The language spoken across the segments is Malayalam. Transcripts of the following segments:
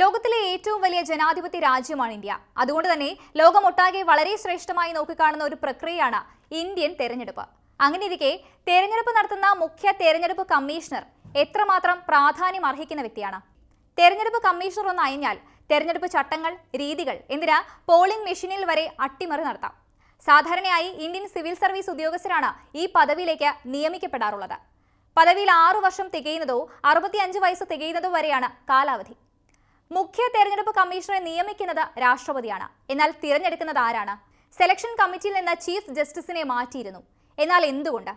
ലോകത്തിലെ ഏറ്റവും വലിയ ജനാധിപത്യ രാജ്യമാണ് ഇന്ത്യ. അതുകൊണ്ട് തന്നെ ലോകമൊട്ടാകെ വളരെ ശ്രേഷ്ഠമായി നോക്കിക്കാണുന്ന ഒരു പ്രക്രിയയാണ് ഇന്ത്യൻ തെരഞ്ഞെടുപ്പ്. അങ്ങനെയിരിക്കെ തെരഞ്ഞെടുപ്പ് നടത്തുന്ന മുഖ്യ തെരഞ്ഞെടുപ്പ് കമ്മീഷണർ എത്രമാത്രം പ്രാധാന്യം അർഹിക്കുന്ന വ്യക്തിയാണ്? തെരഞ്ഞെടുപ്പ് കമ്മീഷണർ ഒന്ന് അയഞ്ഞാൽ തെരഞ്ഞെടുപ്പ് ചട്ടങ്ങൾ രീതികൾ എന്തിനാ പോളിംഗ് മെഷീനിൽ വരെ അട്ടിമറി നടത്താം? സാധാരണയായി ഇന്ത്യൻ സിവിൽ സർവീസ് ഉദ്യോഗസ്ഥരാണ് ഈ പദവിയിലേക്ക് നിയമിക്കപ്പെടാറുള്ളത്. പദവിയിൽ ആറു വർഷം തികയുന്നതോ അറുപത്തിയഞ്ച് വയസ്സ് തികയുന്നതോ വരെയാണ് കാലാവധി. മുഖ്യ തെരഞ്ഞെടുപ്പ് കമ്മീഷണറെ നിയമിക്കുന്നത് രാഷ്ട്രപതിയാണ്. എന്നാൽ തിരഞ്ഞെടുക്കുന്നത് ആരാണ്? സെലക്ഷൻ കമ്മിറ്റിയിൽ നിന്ന് ചീഫ് ജസ്റ്റിസിനെ മാറ്റിയിരുന്നു. എന്നാൽ എന്തുകൊണ്ട്?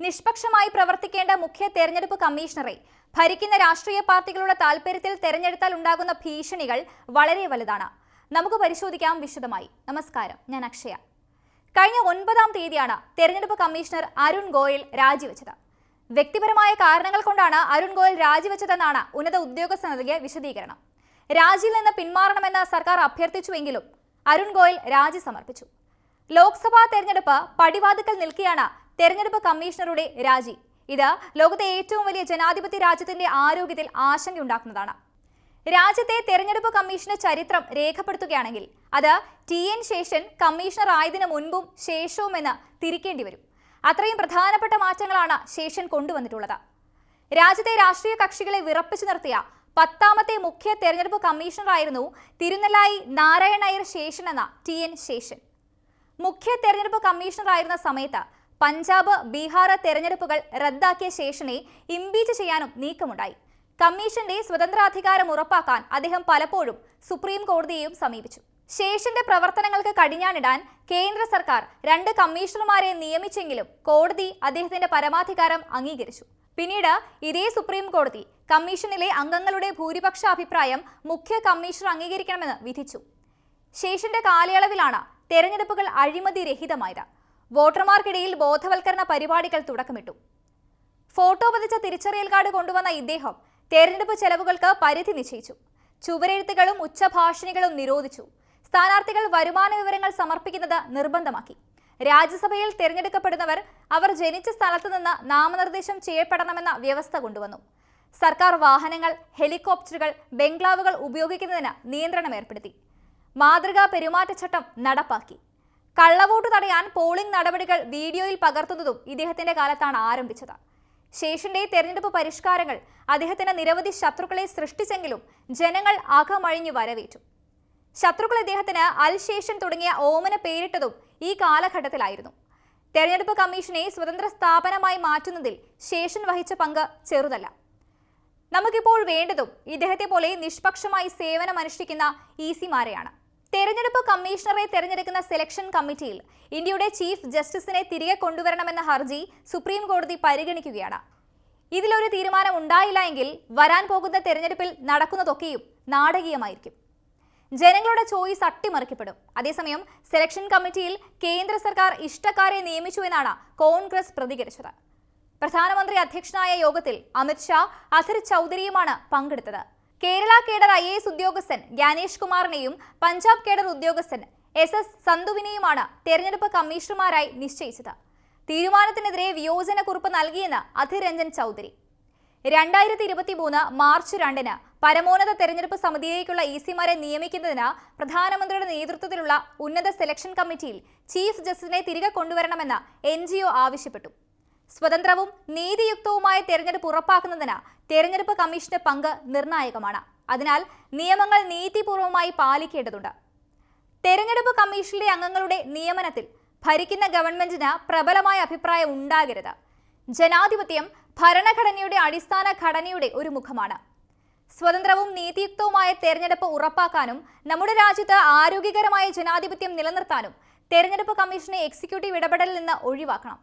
നിഷ്പക്ഷമായി പ്രവർത്തിക്കേണ്ട മുഖ്യ തെരഞ്ഞെടുപ്പ് കമ്മീഷണറെ ഭരിക്കുന്ന രാഷ്ട്രീയ പാർട്ടികളുടെ താൽപര്യത്തിൽ തെരഞ്ഞെടുത്താൽ ഉണ്ടാകുന്ന ഭീഷണികൾ വളരെ വലുതാണ്. നമുക്ക് പരിശോധിക്കാം വിശദമായി. നമസ്കാരം. ഞാൻ അക്ഷയ. കഴിഞ്ഞ ഒൻപതാം തീയതിയാണ് തെരഞ്ഞെടുപ്പ് കമ്മീഷണർ അരുൺ ഗോയൽ രാജിവെച്ചത്. വ്യക്തിപരമായ കാരണങ്ങൾ കൊണ്ടാണ് അരുൺ ഗോയൽ രാജിവെച്ചതെന്നാണ് ഉന്നത ഉദ്യോഗസ്ഥ നൽകിയ വിശദീകരണം. രാജിയിൽ നിന്ന് പിന്മാറണമെന്ന് സർക്കാർ അഭ്യർത്ഥിച്ചുവെങ്കിലും അരുൺ ഗോയൽ രാജി സമർപ്പിച്ചു. ലോക്സഭാ തെരഞ്ഞെടുപ്പ് പടിവാതുക്കൽ നിൽക്കെയാണ് തെരഞ്ഞെടുപ്പ് കമ്മീഷണറുടെ രാജി. ഇത് ലോകത്തെ ഏറ്റവും വലിയ ജനാധിപത്യ രാജ്യത്തിന്റെ ആരോഗ്യത്തിൽ ആശങ്കയുണ്ടാക്കുന്നതാണ്. രാജ്യത്തെ തെരഞ്ഞെടുപ്പ് കമ്മീഷന്റെ ചരിത്രം രേഖപ്പെടുത്തുകയാണെങ്കിൽ അത് ടി എൻ ശേഷൻ കമ്മീഷണർ ആയതിനു മുൻപും ശേഷവുമെന്ന് തിരിക്കേണ്ടി വരും. അത്രയും പ്രധാനപ്പെട്ട മാറ്റങ്ങളാണ് ശേഷൻ കൊണ്ടുവന്നിട്ടുള്ളത്. രാജ്യത്തെ രാഷ്ട്രീയ കക്ഷികളെ വിറപ്പിച്ചു നിർത്തിയ പത്താമത്തെ മുഖ്യ തെരഞ്ഞെടുപ്പ് കമ്മീഷണറായിരുന്നു തിരുനെല്ലായി നാരായണയർ ശേഷൻ എന്ന ടി എൻ ശേഷൻ. മുഖ്യ തെരഞ്ഞെടുപ്പ് കമ്മീഷണറായിരുന്ന സമയത്ത് പഞ്ചാബ് ബീഹാർ തെരഞ്ഞെടുപ്പുകൾ റദ്ദാക്കിയ ശേഷനെ ഇംപീച്ച് ചെയ്യാനും നീക്കമുണ്ടായി. കമ്മീഷന്റെ സ്വതന്ത്രാധികാരം ഉറപ്പാക്കാൻ അദ്ദേഹം പലപ്പോഴും സുപ്രീം കോടതിയെയും സമീപിച്ചു. ശേഷന്റെ പ്രവർത്തനങ്ങൾക്ക് കടിഞ്ഞാണിടാൻ കേന്ദ്ര സർക്കാർ രണ്ട് കമ്മീഷണർമാരെ നിയമിച്ചെങ്കിലും കോടതി അദ്ദേഹത്തിന്റെ പരമാധികാരം അംഗീകരിച്ചു. പിന്നീട് ഇതേ സുപ്രീം കോടതി കമ്മീഷനിലെ അംഗങ്ങളുടെ ഭൂരിപക്ഷ അഭിപ്രായം മുഖ്യ കമ്മീഷണർ അംഗീകരിക്കണമെന്ന് വിധിച്ചു. ശേഷന്റെ കാലയളവിലാണ് തെരഞ്ഞെടുപ്പുകൾ അഴിമതി രഹിതമായത് വോട്ടർമാർക്കിടയിൽ ബോധവൽക്കരണ പരിപാടികൾ തുടക്കമിട്ടു. ഫോട്ടോ പതിച്ച തിരിച്ചറിയൽ കാർഡ് കൊണ്ടുവന്ന ഇദ്ദേഹം തെരഞ്ഞെടുപ്പ് ചെലവുകൾക്ക് പരിധി നിശ്ചയിച്ചു. ചുവരെഴുത്തുകളും ഉച്ചഭാഷണികളും നിരോധിച്ചു. സ്ഥാനാർത്ഥികൾ വരുമാന വിവരങ്ങൾ സമർപ്പിക്കുന്നത് നിർബന്ധമാക്കി. രാജ്യസഭയിൽ തിരഞ്ഞെടുക്കപ്പെടുന്നവർ അവർ ജനിച്ച സ്ഥലത്തു നിന്ന് നാമനിർദ്ദേശം ചെയ്യപ്പെടണമെന്ന വ്യവസ്ഥ കൊണ്ടുവന്നു. സർക്കാർ വാഹനങ്ങൾ ഹെലികോപ്റ്ററുകൾ ബംഗ്ലാവുകൾ ഉപയോഗിക്കുന്നതിന് നിയന്ത്രണം ഏർപ്പെടുത്തി. മാതൃകാ പെരുമാറ്റച്ചട്ടം നടപ്പാക്കി. കള്ളവോട്ട് തടയാൻ പോളിംഗ് നടപടികൾ വീഡിയോയിൽ പകർത്തുന്നതും ഇദ്ദേഹത്തിന്റെ കാലത്താണ് ആരംഭിച്ചത്. ശേഷന്റെ തെരഞ്ഞെടുപ്പ് പരിഷ്കാരങ്ങൾ അദ്ദേഹത്തിന് നിരവധി ശത്രുക്കളെ സൃഷ്ടിച്ചെങ്കിലും ജനങ്ങൾ അകമഴിഞ്ഞു വരവേറ്റു. ശത്രുക്കൾ ഇദ്ദേഹത്തിന് അൽ ശേഷൻ തുടങ്ങിയ ഓമന പേരിട്ടതും ഈ കാലഘട്ടത്തിലായിരുന്നു. തെരഞ്ഞെടുപ്പ് കമ്മീഷനെ സ്വതന്ത്ര സ്ഥാപനമായി മാറ്റുന്നതിൽ ശേഷൻ വഹിച്ച പങ്ക് ചെറുതല്ല. നമുക്കിപ്പോൾ വേണ്ടതും ഇദ്ദേഹത്തെ പോലെ നിഷ്പക്ഷമായി സേവനമനുഷ്ഠിക്കുന്ന ഇ സിമാരെയാണ് തെരഞ്ഞെടുപ്പ് കമ്മീഷണറെ തെരഞ്ഞെടുക്കുന്ന സെലക്ഷൻ കമ്മിറ്റിയിൽ ഇന്ത്യയുടെ ചീഫ് ജസ്റ്റിസിനെ തിരികെ കൊണ്ടുവരണമെന്ന ഹർജി സുപ്രീം കോടതി പരിഗണിക്കുകയാണ്. ഇതിലൊരു തീരുമാനം ഉണ്ടായില്ല എങ്കിൽ വരാൻ പോകുന്ന തെരഞ്ഞെടുപ്പിൽ നടക്കുന്നതൊക്കെയും നാടകീയമായിരിക്കും. ജനങ്ങളുടെ ചോയ്സ് അട്ടിമറിക്കപ്പെടും. അതേസമയം സെലക്ഷൻ കമ്മിറ്റിയിൽ കേന്ദ്ര സർക്കാർ ഇഷ്ടക്കാരെ നിയമിച്ചു എന്നാണ് കോൺഗ്രസ് പ്രതികരിച്ചത്. പ്രധാനമന്ത്രി അധ്യക്ഷനായ യോഗത്തിൽ അമിത്ഷാ അധിർ ചൗധരിയുമാണ് പങ്കെടുത്തത്. കേരള കേഡർ ഐ എസ് ഉദ്യോഗസ്ഥൻ ജ്ഞാനേഷ് കുമാറിനെയും പഞ്ചാബ് കേഡർ ഉദ്യോഗസ്ഥൻ എസ് എസ് സന്തുവിനെയുമാണ് തെരഞ്ഞെടുപ്പ് കമ്മീഷണർമാരായി നിശ്ചയിച്ചത്. തീരുമാനത്തിനെതിരെ വിയോജന കുറിപ്പ് നൽകിയെന്ന് അധിർ രഞ്ജൻ ചൗധരി. രണ്ടായിരത്തി ഇരുപത്തി മൂന്ന് മാർച്ച് രണ്ടിന് പരമോന്നത തെരഞ്ഞെടുപ്പ് സമിതിയിലേക്കുള്ള ഇ സിമാരെ നിയമിക്കുന്നതിന് പ്രധാനമന്ത്രിയുടെ നേതൃത്വത്തിലുള്ള ഉന്നത സെലക്ഷൻ കമ്മിറ്റിയിൽ ചീഫ് ജസ്റ്റിസിനെ തിരികെ കൊണ്ടുവരണമെന്ന് എൻ ആവശ്യപ്പെട്ടു. സ്വതന്ത്രവും നീതിയുക്തവുമായ തെരഞ്ഞെടുപ്പ് ഉറപ്പാക്കുന്നതിന് തെരഞ്ഞെടുപ്പ് കമ്മീഷന്റെ പങ്ക് നിർണായകമാണ്. അതിനാൽ നിയമങ്ങൾ നീതിപൂർവമായി പാലിക്കേണ്ടതുണ്ട്. തെരഞ്ഞെടുപ്പ് കമ്മീഷനിലെ അംഗങ്ങളുടെ നിയമനത്തിൽ ഭരിക്കുന്ന ഗവൺമെന്റിന് പ്രബലമായ അഭിപ്രായം ഉണ്ടാകരുത്. ജനാധിപത്യം ഭരണഘടനയുടെ അടിസ്ഥാന ഘടനയുടെ ഒരു മുഖമാണ്. സ്വതന്ത്രവും നീതിയുക്തവുമായ തെരഞ്ഞെടുപ്പ് ഉറപ്പാക്കാനും നമ്മുടെ രാജ്യത്ത് ആരോഗ്യകരമായ ജനാധിപത്യം നിലനിർത്താനും തെരഞ്ഞെടുപ്പ് കമ്മീഷനെ എക്സിക്യൂട്ടീവ് ഇടപെടലിൽ നിന്ന് ഒഴിവാക്കണം.